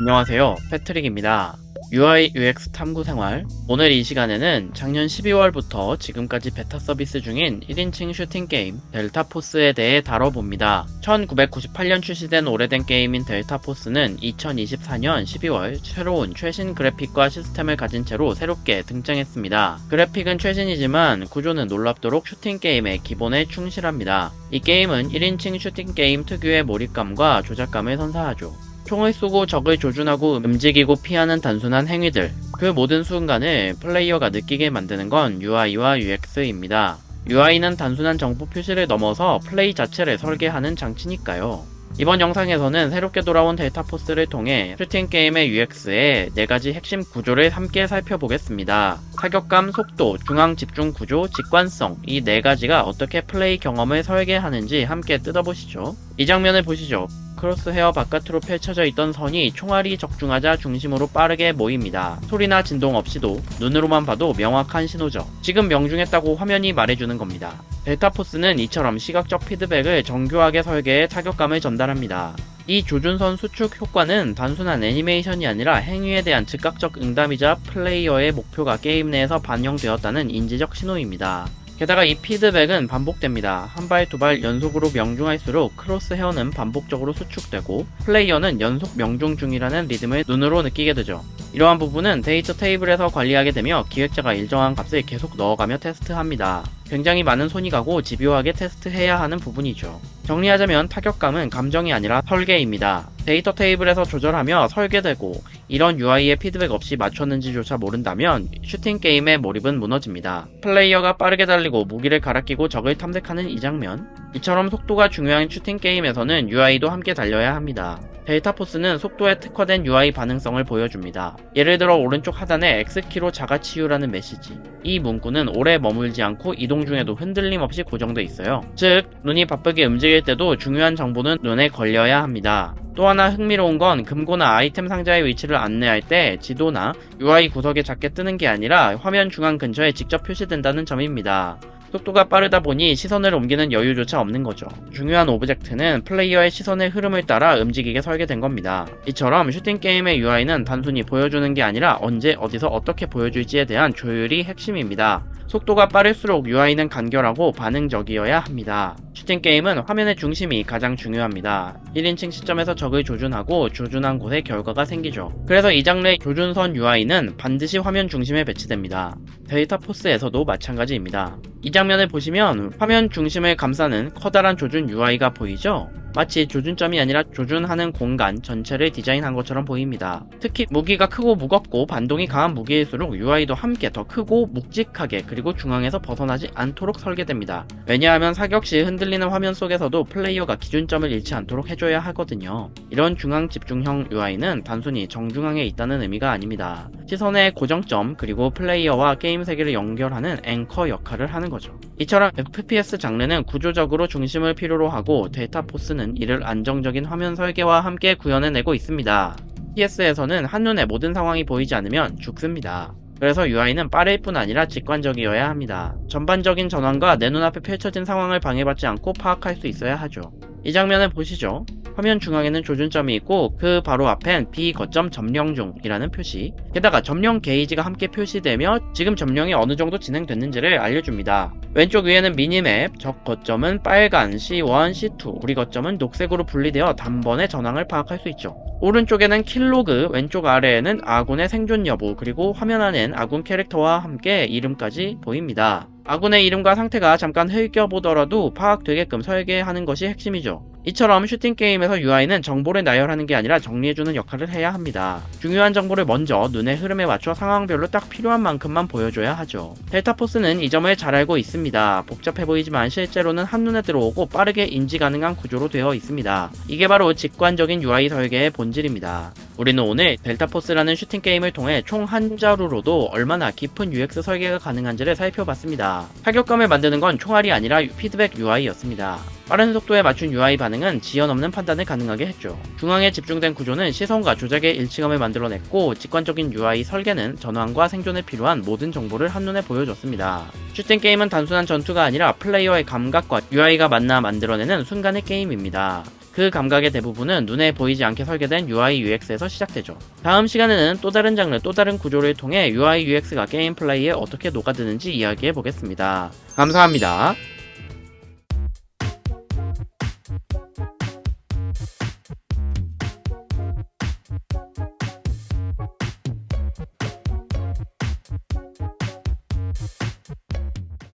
안녕하세요. 패트릭입니다. UI UX 탐구 생활. 오늘 이 시간에는 작년 12월부터 지금까지 베타 서비스 중인 1인칭 슈팅 게임 델타포스에 대해 다뤄봅니다. 1998년 출시된 오래된 게임인 델타포스는 2024년 12월 새로운 최신 그래픽과 시스템을 가진 채로 새롭게 등장했습니다. 그래픽은 최신이지만 구조는 놀랍도록 슈팅 게임의 기본에 충실합니다. 이 게임은 1인칭 슈팅 게임 특유의 몰입감과 조작감을 선사하죠. 총을 쏘고 적을 조준하고 움직이고 피하는 단순한 행위들, 그 모든 순간을 플레이어가 느끼게 만드는 건 UI와 UX입니다. UI는 단순한 정보 표시를 넘어서 플레이 자체를 설계하는 장치니까요. 이번 영상에서는 새롭게 돌아온 델타포스를 통해 슈팅 게임의 UX의 4가지 핵심 구조를 함께 살펴보겠습니다. 타격감, 속도, 중앙 집중 구조, 직관성 이 4가지가 어떻게 플레이 경험을 설계하는지 함께 뜯어보시죠. 이 장면을 보시죠. 크로스헤어 바깥으로 펼쳐져 있던 선이 총알이 적중하자 중심으로 빠르게 모입니다. 소리나 진동 없이도 눈으로만 봐도 명확한 신호죠. 지금 명중했다고 화면이 말해주는 겁니다. 델타포스는 이처럼 시각적 피드백을 정교하게 설계해 타격감을 전달합니다. 이 조준선 수축 효과는 단순한 애니메이션이 아니라 행위에 대한 즉각적 응답이자 플레이어의 목표가 게임 내에서 반영되었다는 인지적 신호입니다. 게다가 이 피드백은 반복됩니다. 한 발 두 발 연속으로 명중할수록 크로스 헤어는 반복적으로 수축되고 플레이어는 연속 명중 중이라는 리듬을 눈으로 느끼게 되죠. 이러한 부분은 데이터 테이블에서 관리하게 되며 기획자가 일정한 값을 계속 넣어가며 테스트합니다. 굉장히 많은 손이 가고 집요하게 테스트해야 하는 부분이죠. 정리하자면 타격감은 감정이 아니라 설계입니다. 데이터 테이블에서 조절하며 설계되고 이런 UI의 피드백 없이 맞췄는지조차 모른다면 슈팅 게임의 몰입은 무너집니다. 플레이어가 빠르게 달리고 무기를 갈아 끼고 적을 탐색하는 이 장면 이처럼 속도가 중요한 슈팅 게임에서는 UI도 함께 달려야 합니다. 델타포스는 속도에 특화된 UI 반응성을 보여줍니다. 예를 들어 오른쪽 하단에 X키로 자가치유라는 메시지. 이 문구는 오래 머물지 않고 이동 중에도 흔들림 없이 고정돼 있어요. 즉, 눈이 바쁘게 움직일 때도 중요한 정보는 눈에 걸려야 합니다. 또 하나 흥미로운 건 금고나 아이템 상자의 위치를 안내할 때 지도나 UI 구석에 작게 뜨는 게 아니라 화면 중앙 근처에 직접 표시된다는 점입니다. 속도가 빠르다 보니 시선을 옮기는 여유조차 없는 거죠. 중요한 오브젝트는 플레이어의 시선의 흐름을 따라 움직이게 설계된 겁니다. 이처럼 슈팅 게임의 UI는 단순히 보여주는 게 아니라 언제 어디서 어떻게 보여줄지에 대한 조율이 핵심입니다. 속도가 빠를수록 UI는 간결하고 반응적이어야 합니다. 슈팅 게임은 화면의 중심이 가장 중요합니다. 1인칭 시점에서 적을 조준하고 조준한 곳에 결과가 생기죠. 그래서 이 장르의 조준선 UI는 반드시 화면 중심에 배치됩니다. 데이터 포스에서도 마찬가지입니다. 이 장면을 보시면 화면 중심을 감싸는 커다란 조준 UI가 보이죠? 마치 조준점이 아니라 조준하는 공간 전체를 디자인한 것처럼 보입니다. 특히 무기가 크고 무겁고 반동이 강한 무기일수록 UI도 함께 더 크고 묵직하게 그리고 중앙에서 벗어나지 않도록 설계됩니다. 왜냐하면 사격 시 흔들리는 화면 속에서도 플레이어가 기준점을 잃지 않도록 해줘야 하거든요. 이런 중앙 집중형 UI는 단순히 정중앙에 있다는 의미가 아닙니다. 시선의 고정점 그리고 플레이어와 게임 세계를 연결하는 앵커 역할을 하는 거죠. 이처럼 FPS 장르는 구조적으로 중심을 필요로 하고 데이터 포스는 이를 안정적인 화면 설계와 함께 구현해내고 있습니다. PS에서는 한눈에 모든 상황이 보이지 않으면 죽습니다. 그래서 UI는 빠를 뿐 아니라 직관적이어야 합니다. 전반적인 전환과 내 눈앞에 펼쳐진 상황을 방해받지 않고 파악할 수 있어야 하죠. 이 장면을 보시죠. 화면 중앙에는 조준점이 있고 그 바로 앞엔 비거점 점령 중이라는 표시 게다가 점령 게이지가 함께 표시되며 지금 점령이 어느 정도 진행됐는지를 알려줍니다. 왼쪽 위에는 미니맵, 적 거점은 빨간, C1, C2, 우리 거점은 녹색으로 분리되어 단번에 전황을 파악할 수 있죠. 오른쪽에는 킬로그, 왼쪽 아래에는 아군의 생존 여부, 그리고 화면 안엔 아군 캐릭터와 함께 이름까지 보입니다. 아군의 이름과 상태가 잠깐 흘겨보더라도 파악되게끔 설계하는 것이 핵심이죠. 이처럼 슈팅 게임에서 UI는 정보를 나열하는 게 아니라 정리해주는 역할을 해야 합니다. 중요한 정보를 먼저 눈의 흐름에 맞춰 상황별로 딱 필요한 만큼만 보여줘야 하죠. 델타포스는 이 점을 잘 알고 있습니다. 복잡해 보이지만 실제로는 한눈에 들어오고 빠르게 인지 가능한 구조로 되어 있습니다. 이게 바로 직관적인 UI 설계의 본질입니다. 우리는 오늘 델타포스라는 슈팅 게임을 통해 총 한 자루로도 얼마나 깊은 UX 설계가 가능한지를 살펴봤습니다. 타격감을 만드는 건 총알이 아니라 피드백 UI였습니다. 빠른 속도에 맞춘 UI 반응은 지연 없는 판단을 가능하게 했죠. 중앙에 집중된 구조는 시선과 조작의 일치감을 만들어냈고 직관적인 UI 설계는 전환과 생존에 필요한 모든 정보를 한눈에 보여줬습니다. 슈팅 게임은 단순한 전투가 아니라 플레이어의 감각과 UI가 만나 만들어내는 순간의 게임입니다. 그 감각의 대부분은 눈에 보이지 않게 설계된 UI UX에서 시작되죠. 다음 시간에는 또 다른 장르, 또 다른 구조를 통해 UI UX가 게임 플레이에 어떻게 녹아드는지 이야기해 보겠습니다. 감사합니다.